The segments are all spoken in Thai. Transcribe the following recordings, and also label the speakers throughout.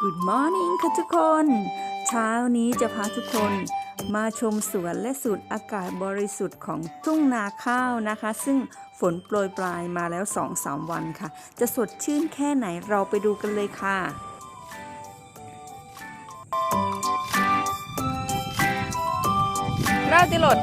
Speaker 1: ค่ะทุกคน เช้านี้จะพาทุกคนมาชมสวนและสูดอากาศบริสุทธิ์ของทุ่งนาข้าวนะคะ ซึ่งฝนโปรยปลายมาแล้ว 2-3 วันค่ะ จะสดชื่นแค่ไหนเราไปดูกันเลยค่ะราติลด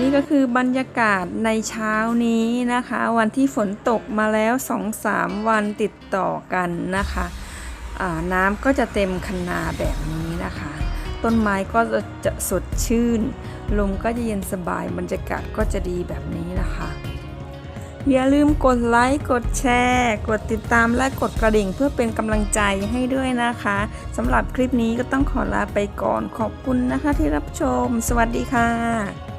Speaker 1: นี่ก็คือบรรยากาศในเช้านี้นะคะ วันที่ฝนตกมาแล้ว 2-3 วันติดต่อกันนะคะน้ำก็จะเต็มคันนาแบบนี้นะคะ ต้นไม้ก็จะสดชื่น ลมก็จะเย็นสบายบรรยากาศก็จะดีแบบนี้นะคะ อย่าลืมกดไลค์กดแชร์ กดติดตามและกดกระดิ่งเพื่อเป็นกำลังใจให้ด้วยนะคะสำหรับคลิปนี้ก็ต้องขอลาไปก่อนขอบคุณนะคะที่รับชม สวัสดีค่ะ